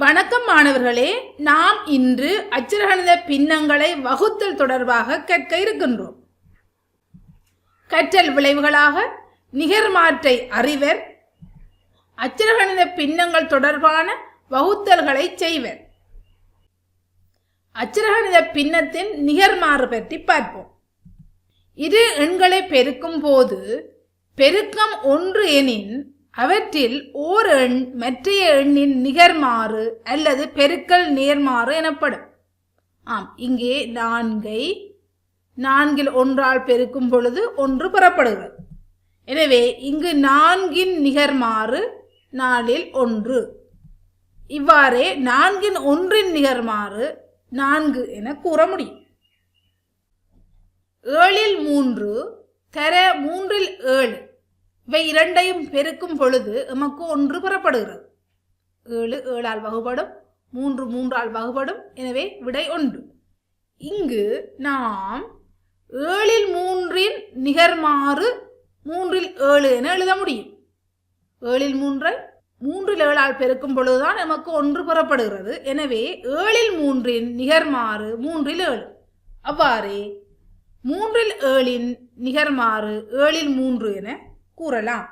வணக்கம் மாணவர்களே நாம் இன்று அச்சரகணித பின்னங்களை வகுத்தல் தொடர்பாக கற்க இருக்கின்றோம். கற்றல் விளைவுகளாக நிகர்மாற்றை அறிவர் அச்சரகணித பின்னங்கள் தொடர்பான வகுத்தல்களை செய்வர். அச்சரகணித பின்னத்தின் நிகர்மாறு பற்றி பார்ப்போம். இரு எண்களை பெருக்கும் போது பெருக்கம் ஒன்று எனின் அவற்றில் ஓர் எண் மற்றைய எண்ணின் நிகர்மாறு அல்லது பெருக்கல் நேர்மாறு எனப்படும். ஆம் இங்கே நான்கை நான்கில் ஒன்றால் பெருக்கும் பொழுது ஒன்று புறப்படுகிறது. எனவே இங்கு நான்கின் நிகர்மாறு நாலில் ஒன்று. இவ்வாறே நான்கின் ஒன்றின் நிகர்மாறு நான்கு என கூற முடியும். ஏழில் மூன்று தர மூன்றில் ஏழு. இவை இரண்டையும் பெருக்கும் பொழுது எமக்கு ஒன்று பெறப்படுகிறது. ஏழு ஏழால் வகுபடும் மூன்று மூன்றால் வகுபடும் எனவே விடை ஒன்று. இங்கு நாம் ஏழில் மூன்றின் நிகர்மாறு மூன்றில் ஏழு என எழுத முடியும். ஏழில் மூன்றை மூன்றில் ஏழால் பெருக்கும் பொழுதுதான் நமக்கு ஒன்று புறப்படுகிறது. எனவே ஏழில் மூன்றின் நிகர்மாறு மூன்றில் ஏழு. அவ்வாறே மூன்றில் ஏழின் நிகர்மாறு ஏழில் மூன்று என கூறலாம்.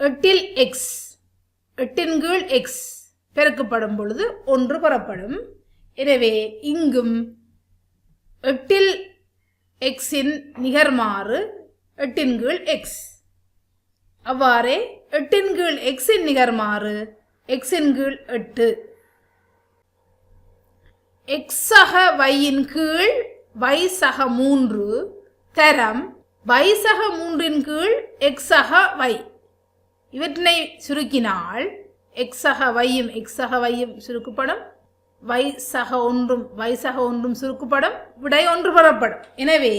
எட்டில் எக்ஸ் எட்டின் கீழ் எக்ஸ் பெருக்கப்படும் பொழுது ஒன்று பெறப்படும். எனவே இங்கும் எட்டில் எக்ஸின் நிகர்மாறு எட்டின் கீழ் எக்ஸ் அவ்வாறே எட்டின் கீழ் எக்ஸின் நிகர்மாறு எக்ஸின் கீழ் எட்டு. எக்ஸக வையின் கீழ் வை சக மூன்று தரம் வைசக மூன்றின் கீழ் எக்ஸக வை இவற்றினை சுருக்கினால் எக்ஸக வையும் எக்ஸக வையும் சுருக்குப்படும். வைசக ஒன்றும் வைசக ஒன்றும் சுருக்குப்படும். விடை ஒன்று பெறப்படும். எனவே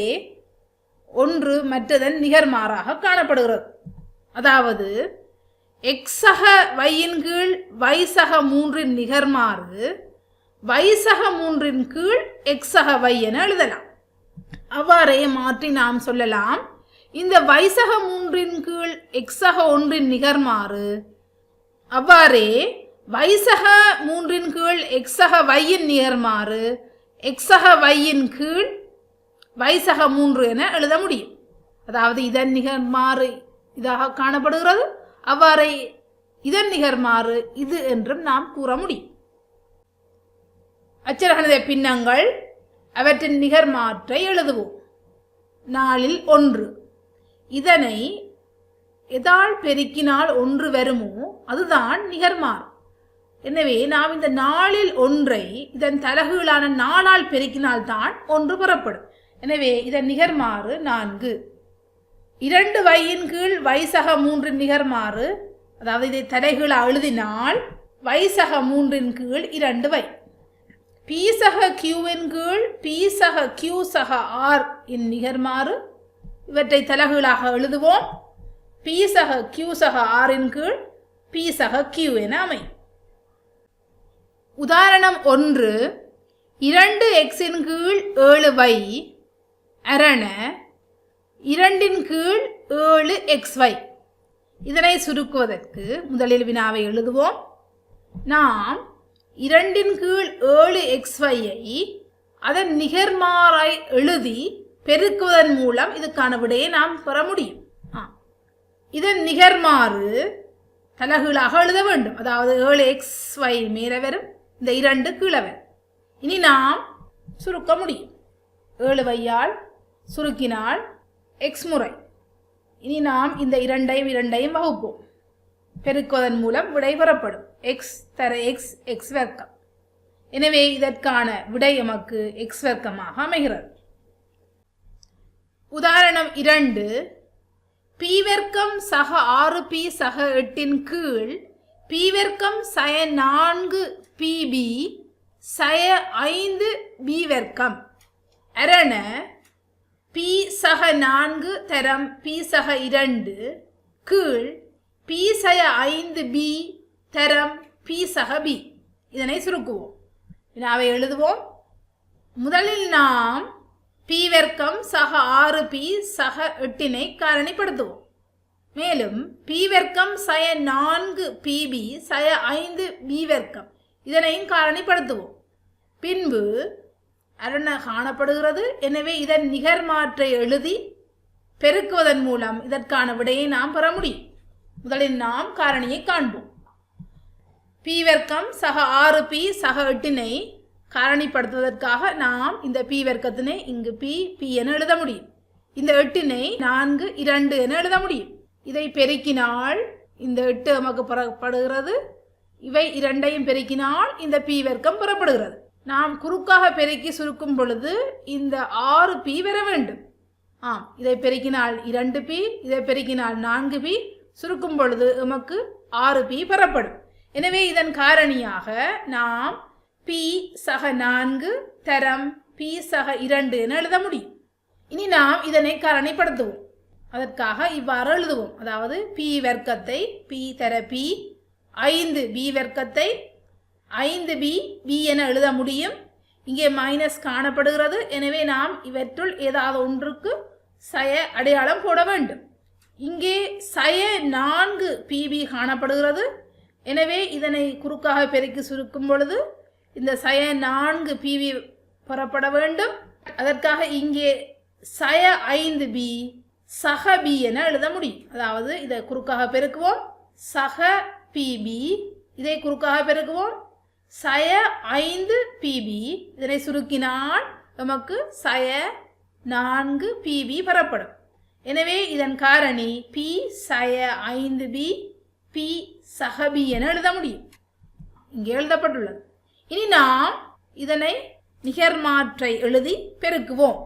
ஒன்று மற்றதன் நிகர்மாறாக காணப்படுகிறது. அதாவது எக்ஸக வையின் கீழ் வைசக மூன்றின் நிகர்மாறு வைசக மூன்றின் கீழ் எக்ஸக வை என எழுதலாம். அவ்வாறே மாற்றி நாம் சொல்லலாம். இந்த வைசக மூன்றின் கீழ் எக்ஸக ஒன்றின் நிகர்மாறு. அவ்வாறே வைசக மூன்றின் கீழ் எக்ஸக வையின் நிகர்மாறு. எக்ஸக வையின் கீழ் வைசக மூன்று என எழுத முடியும். அதாவது இதன் நிகர்மாறு இதாக காணப்படுகிறது. அவ்வாறே இதன் நிகர்மாறு இது என்றும் நாம் கூற முடியும். அச்சரகணித பின்னங்கள். அவற்றின் நிகர்மாற்றை எழுதுவோம். நாளில் ஒன்று. இதனை எதால் பெருக்கினால் ஒன்று வருமோ? அதுதான் நிகர்மாறு எனவே நாம் இந்த நாளில் ஒன்றை இதன் தலகுகளான நாளால் பெருக்கினால்தான் ஒன்று புறப்படும். எனவே இதன் நிகர்மாறு நான்கு. இரண்டு வையின் கீழ் வைசக மூன்றின் நிகர்மாறு அதாவது இதை தலைகீழ எழுதினால் வைசக மூன்றின் கீழ் இரண்டு வை. பி சக கியூவின் கீழ் பி சக கியூ சக ஆர் இன் நிகர்மாறு. இவற்றை தலகுகளாக எழுதுவோம். பி சக கியூ சக ஆரின் கீழ் பி சக கியூ என அமை உதாரணம் ஒன்று. இரண்டு எக்ஸின் கீழ் ஏழு வை அரண இரண்டின் கீழ் ஏழு எக்ஸ் வை. இதனை சுருக்குவதற்கு முதலில் வினாவை எழுதுவோம். நாம் இரண்டின் கீழ் ஏழு எக்ஸ் வையை அதன் நிகர்மாறாய் எழுதி பெருக்குவதன் மூலம் இதுக்கான விடையை நாம் பெற முடியும். ஆ. இதன் நிகர்மாறு தலகீழாக எழுத வேண்டும். அதாவது ஏழு எக்ஸ் ஒய் மேலே வரும் இந்த இரண்டு கீழே வரும். இனி நாம் சுருக்க முடியும். ஏழு வையால் சுருக்கினால் எக்ஸ் முறை. இனி நாம் இந்த இரண்டையும் இரண்டையும் வகுப்போம். பெருக்குவதன் மூலம் விடை பெறப்படும் எக்ஸ் தர எக்ஸ் எக்ஸ் வர்க்கம். எனவே இதற்கான விடை எமக்கு எக்ஸ் வர்க்கமாக அமைகிறது. உதாரணம் இரண்டு. பி வர்க்கம் சக ஆறு பி சக எட்டின் கீழ் பி வர்க்கம் சய நான்கு பிபி சய ஐந்து பி வர்க்கம். அரண பி சக நான்கு தரம் பி சக இரண்டு கீழ் பி சய ஐந்து பி தரம் பி சக பி. இதனை சுருக்குவோம். வினாவை எழுதுவோம். முதலில் நாம் பி வர்க்கம் சக ஆறு பி சக எட்டினை காரணிப்படுத்துவோம். மேலும் பி வர்க்கம் சய நான்கு பிபி சய ஐந்து பி வர்க்கம் இதனையும் காரணிப்படுத்துவோம். பின்பு அரண காணப்படுகிறது. எனவே இதன் நிகர் மாற்றை எழுதி பெருக்குவதன் மூலம் இதற்கான விடையை நாம் பெற முடியும். முதலில் நாம் காரணியை காண்போம். பி வர்க்கம் சக ஆறு பி சக எட்டினை காரணிப்படுத்துவதற்காக நாம் இந்த பி வர்க்கத்தினை இங்கு பி பி என எழுத முடியும். இந்த எட்டினை நான்கு இரண்டு என எழுத முடியும். இதை பெருக்கினால் இந்த எட்டு நமக்கு புறப்படுகிறது. இவை இரண்டையும் பெருக்கினால் இந்த பி வர்க்கம் புறப்படுகிறது. நாம் குறுக்காக பெருக்கி சுருக்கும் பொழுது இந்த ஆறு பி வர வேண்டும். ஆம் இதை பெருக்கினால் இரண்டு பி இதை பெருக்கினால் நான்கு பி. சுருக்கும் பொழுது நமக்கு ஆறு பி பெறப்படும். எனவே இதன் காரணியாக நாம் பி சக நான்கு தரம் பி சக இரண்டு என எழுத முடியும். இனி நாம் இதனை காரணிப்படுத்துவோம். அதற்காக இவ்வாறு எழுதுவோம். அதாவது பி வர்க்கத்தை பி தர பி ஐந்து பி வர்க்கத்தை ஐந்து பி பி என எழுத முடியும். இங்கே மைனஸ் காணப்படுகிறது. எனவே நாம் இவற்றுள் ஏதாவது ஒன்றுக்கு சய அடையாளம் போட வேண்டும். இங்கே சய நான்கு பிபி காணப்படுகிறது. எனவே இதனை குறுக்காக பெருக்கி சுருக்கும் பொழுது இந்த சய நான்கு பிவி பெறப்பட வேண்டும். அதற்காக இங்கே சய ஐந்து பி சக பி என எழுத முடியும். அதாவது இதை குறுக்காக பெருக்குவோம். சக பிபி இதை குறுக்காக பெருக்குவோம். சய ஐந்து பிபி இதனை சுருக்கினால் நமக்கு சய நான்கு பிபி பெறப்படும். எனவே இதன் காரணி பி சய ஐந்து பி பி சஹபி என எழுத முடியும். இங்கே எழுதப்பட்டுள்ளது. இனி நாம் இதனை நிகர்மாற்றை எழுதி பெருக்குவோம்.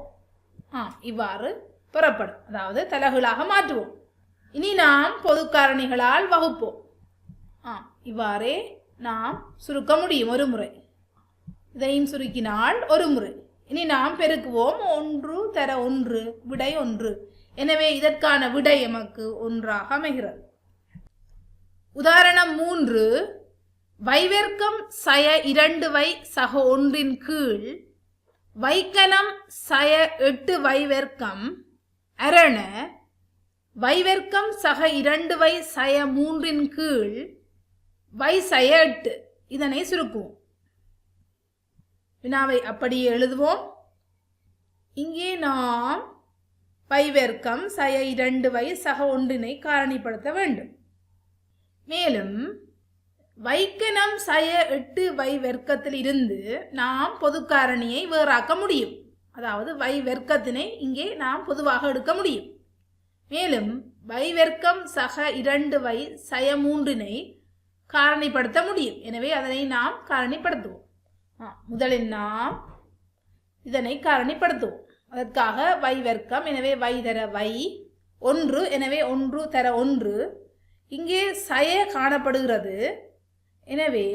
ஆ இவ்வாறு பெறப்படும். அதாவது தலகுலாக மாற்றுவோம். இனி நாம் பொது காரணிகளால் வகுப்போம். ஆ இவ்வாறே நாம் சுருக்க முடியும் ஒரு முறை. இதையும் சுருக்கினால் ஒரு முறை. இனி நாம் பெருக்குவோம் ஒன்று தர ஒன்று விடை ஒன்று. எனவே இதற்கான விடை எமக்கு ஒன்றாக அமைகிறது. உதாரணம் மூன்று. வைவர்க்கம் சய இரண்டு வை சக ஒன்றின் கீழ். வைக்கணம் சய எட்டு வைவர்க்கம் அரண. வைவர்க்கம் சக இரண்டு வை சய மூன்றின் கீழ். வை சய எட்டு. இதனை சுருக்குவோம். வினாவை அப்படியே எழுதுவோம். இங்கே நாம் வைவர்க்கம் சய இரண்டு வை சக ஒன்றினை காரணிப்படுத்த வேண்டும். மேலும் வைக்கணம் சய எட்டு வை வர்க்கத்தில் இருந்து நாம் பொதுக்காரணியை வேறாக்க முடியும். அதாவது வை வர்க்கத்தினை இங்கே நாம் பொதுவாக எடுக்க முடியும். மேலும் வை வர்க்கம் சக இரண்டு வை சய மூன்றினை காரணிப்படுத்த முடியும். எனவே அதனை நாம் காரணிப்படுத்துவோம். முதலில் நாம் இதனை காரணிப்படுத்துவோம். அதற்காக வை வர்க்கம் எனவே வை தர வை ஒன்று எனவே ஒன்று தர ஒன்று இங்கே சய காணப்படுகிறது. எனவே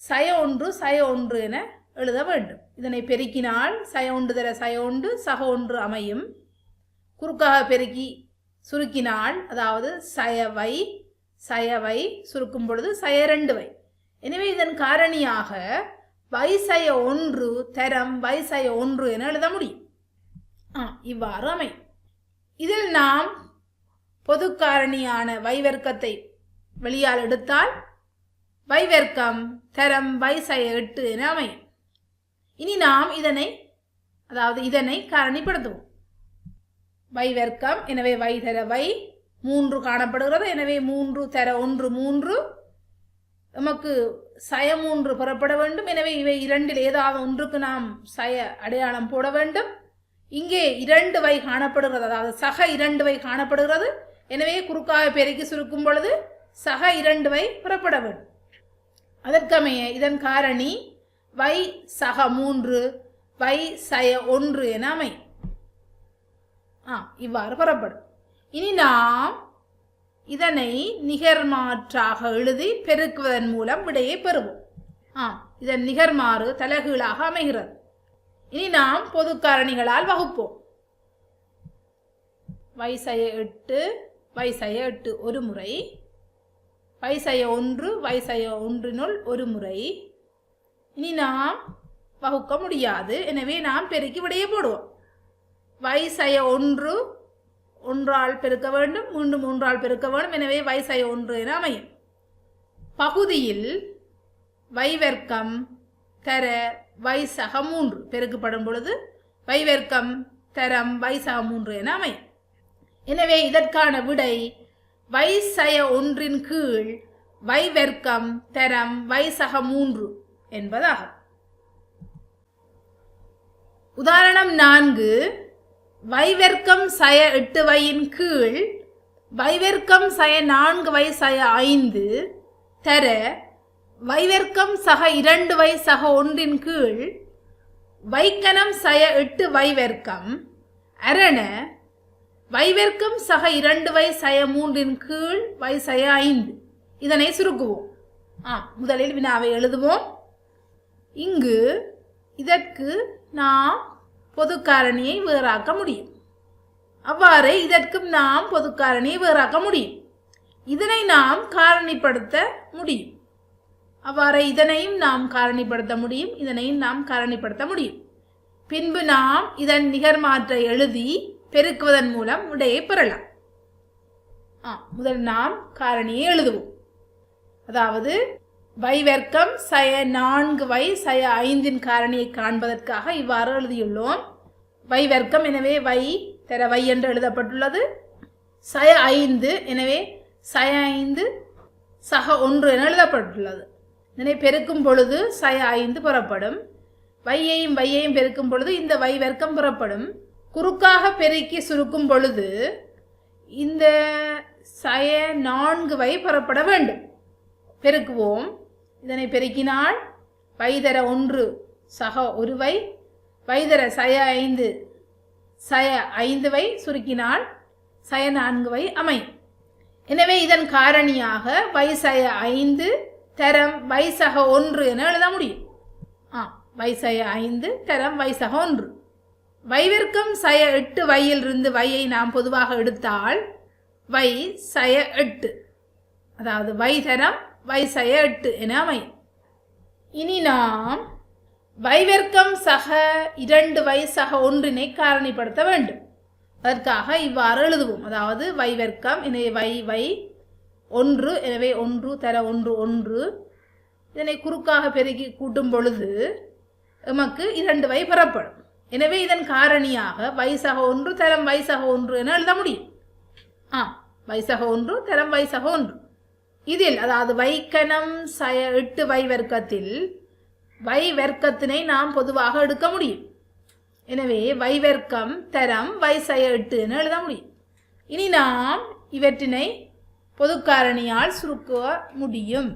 சய ஒன்று சய ஒன்று என எழுத வேண்டும். இதனை பெருக்கினால் சய ஒன்று தர சய ஒன்று சக ஒன்று அமையும். குறுக்காக பெருக்கி சுருக்கினால் அதாவது சயவை சயவை சுருக்கும் பொழுது சய ரெண்டு வை. எனவே இதன் காரணியாக வைசய ஒன்று தரம் வைசய ஒன்று என எழுத முடியும். ஆ இவ்வாறு அமையும். இதில் நாம் பொதுக்காரணியான வைவர்க்கத்தை வெளியால் எடுத்தால் வைவர்க்கம் தரம் வைசய எட்டு என அமையும். இனி நாம் இதனை அதாவது இதனை காரணிப்படுத்துவோம். வைவர்க்கம் எனவே வை தர வை மூன்று காணப்படுகிறது. எனவே மூன்று தர ஒன்று மூன்று. நமக்கு சய மூன்று புறப்பட வேண்டும். எனவே இவை இரண்டில் ஏதாவது ஒன்றுக்கு நாம் சய அடையாளம் போட வேண்டும். இங்கே இரண்டு வை காணப்படுகிறது. அதாவது சக இரண்டு வை காணப்படுகிறது. எனவே குறுக்காக பெருக்கி சுருக்கும் பொழுது சக இரண்டு வை புறப்பட வேண்டும். அதற்கமைய இதன் காரணி வை சக மூன்று வை சய ஒன்று என அமை. ஆ இவ்வாறு புறப்படும். இனி நாம் இதனை நிகர்மாற்றாக எழுதி பெருக்குவதன் மூலம் விடையை பெறுவோம். ஆ இதன் நிகர்மாறு தலைகீழாக அமைகிறது. இனி நாம் பொது காரணிகளால் வகுப்போம். வயசைய எட்டு வயசாய எட்டு ஒரு முறை. வயசாய ஒன்று வயசாய ஒன்றினுள் ஒரு முறை. இனி நாம் வகுக்க முடியாது. எனவே நாம் பெருக்கி விடையே போடுவோம். வைசய ஒன்று ஒன்றால் பெருக்க வேண்டும். மீண்டும் ஒன்றால் பெருக்க வேண்டும். எனவே வயசாய ஒன்று என அமையும். பகுதியில் வைவர்க்கம் தர y மூன்று பெருக்கப்படும் பொழுது வைவர்க்கம் தரம் y மூன்று என அமையும். எனவே இதற்கான விடை வைசய ஒன்றின் கீழ் வைவர்க்கம் தரம் வைசக மூன்று என்பதாகும். உதாரணம் நான்கு. வைவர்க்கம் சய எட்டு வையின் கீழ் வைவர்க்கம் சய நான்கு வை சய ஐந்து தர வைவர்க்கம் சக இரண்டு வை சக ஒன்றின் கீழ் வைக்கணம் சய எட்டு வைவர்க்கம் அரண வைவர்க்கம் சக இரண்டு வை சய மூன்றின் கீழ் வை சய ஐந்து. இதனை சுருக்குவோம். ஆ முதலில் வினாவை எழுதுவோம். இங்கு இதற்கு நாம் பொதுக்காரணியை வேறாக்க முடியும். அவ்வாறு இதற்கும் நாம் பொதுக்காரணியை வேறாக்க முடியும். இதனை நாம் காரணிப்படுத்த முடியும். அவ்வாறு இதனையும் நாம் காரணிப்படுத்த முடியும் இதனையும் நாம் காரணிப்படுத்த முடியும். பின்பு நாம் இதன் நிகர்மாற்றை எழுதி பெருக்குவதன் மூலம் விடையை பெறலாம். ஆ முதல் நாம் காரணியை எழுதுவோம். அதாவது வை வர்க்கம் சய நான்கு வை சய ஐந்தின் காரணியை காண்பதற்காக இவ்வாறு எழுதியுள்ளோம். வை வர்க்கம் எனவே வை தர வை என்று எழுதப்பட்டுள்ளது. சய ஐந்து எனவே சய ஐந்து சக ஒன்று என எழுதப்பட்டுள்ளது. இதனை பெருக்கும் பொழுது சய ஐந்து புறப்படும். வையையும் வையையும் பெருக்கும் பொழுது இந்த வை வர்க்கம் புறப்படும். குறுக்காக பெருக்கி சுருக்கும் பொழுது இந்த சய நான்கு வை புறப்பட வேண்டும். பெருக்குவோம். இதனை பெருக்கினால் வைதர ஒன்று சக ஒரு வை வைதர சய ஐந்து சய ஐந்து வை சுருக்கினால் சய நான்கு வை அமையும். எனவே இதன் காரணியாக வைசய ஐந்து தரம் வைசக ஒன்று என எழுத முடியும். ஆ வைசய ஐந்து தரம் வைசக ஒன்று. வைவிற்கம் சய எட்டு வையிலிருந்து வையை நாம் பொதுவாக எடுத்தால் வை சய எட்டு. அதாவது வை தரம் வைசய எட்டு என அமையும். இனி நாம் வைவர்க்கம் சக இரண்டு வை சக ஒன்றினை காரணிப்படுத்த வேண்டும். அதற்காக இவ்வாறு எழுதுவோம். அதாவது வைவர்க்கம் எனவே வை வை ஒன்று எனவே ஒன்று தர ஒன்று ஒன்று. இதனை குறுக்காக பெருக்கி கூட்டும் பொழுது எமக்கு இரண்டு வை பெறப்படும். எனவே இதன் காரணியாக வயசாக ஒன்று தரம் வயசாக ஒன்று என எழுத முடியும். ஆ வயசாக ஒன்று தரம் வயசாக ஒன்று. இதில் அதாவது வைக்கணம் சய எட்டு வை வர்க்கத்தில் வை வர்க்கத்தினை நாம் பொதுவாக எடுக்க முடியும். எனவே வை வர்க்கம் தரம் வயசய எட்டு என எழுத முடியும். இனி நாம் இவற்றினை பொதுக்காரணியால் சுருக்க முடியும்.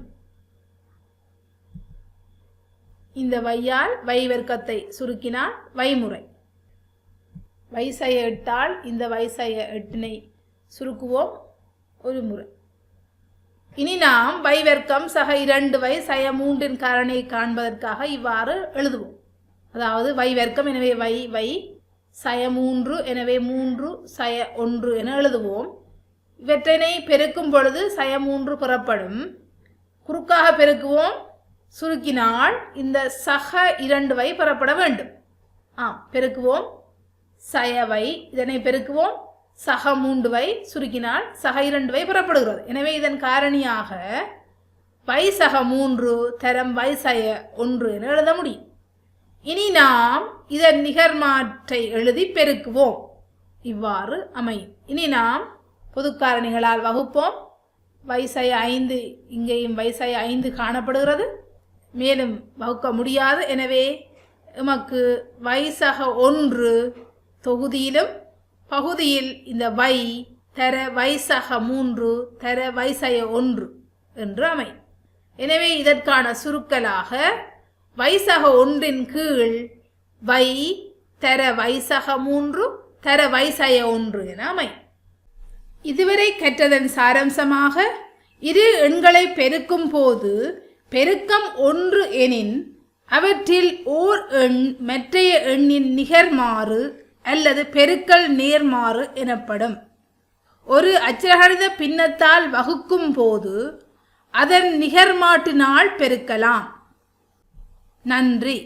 இந்த வையால் வைவர்க்கத்தை சுருக்கினால் வைமுறை. வைசய எட்டால் இந்த வைசய எட்டினை சுருக்குவோம். ஒரு முறை. இனி நாம் வைவர்க்கம் சக இரண்டு வை சய மூன்றின் காரணியை காண்பதற்காக இவ்வாறு எழுதுவோம். அதாவது வைவர்க்கம் எனவே வை வை சய மூன்று எனவே மூன்று சய ஒன்று என எழுதுவோம். இவற்றினை பெருக்கும் பொழுது சய மூன்று புறப்படும். குறுக்காக பெருக்குவோம். சுருக்கினால் இந்த சக இரண்டு வை புறப்பட வேண்டும். ஆ பெருக்குவோம். சயவை இதனை பெருக்குவோம். சக மூன்று வை சுருக்கினால் சக இரண்டு வை புறப்படுகிறது. எனவே இதன் காரணியாக வை சக மூன்று தரம் வை சய ஒன்று என எழுத முடியும். இனி நாம் இதன் நிகர்மாற்றை எழுதி பெருக்குவோம். இவ்வாறு அமையும். இனி நாம் பொதுக்காரணிகளால் வகுப்போம். வைசய ஐந்து இங்கேயும் வைசய ஐந்து காணப்படுகிறது. மேலும் வகுக்க முடியாது. எனவே எமக்கு வைசக ஒன்று தொகுதியிலும் பகுதியில் இந்த வை தர வைசக மூன்று தர வைசய ஒன்று என்று அமை எனவே இதற்கான சுருக்கலாக வைசக ஒன்றின் கீழ் வை தர வைசக மூன்று தர வைசய ஒன்று என அமை இதுவரை கற்றதன் சாரம்சமாக இரு எண்களை பெருக்கும் போது பெருக்கம் ஒன்று எனின் அவற்றில் ஓர் எண் மற்றைய எண்ணின் நிகர்மாறு அல்லது பெருக்கல் நேர்மாறு எனப்படும். ஒரு அச்சகணித பின்னத்தால் வகுக்கும் போது அதன் நிகர்மாட்டினால் பெருக்கலாம். நன்றி.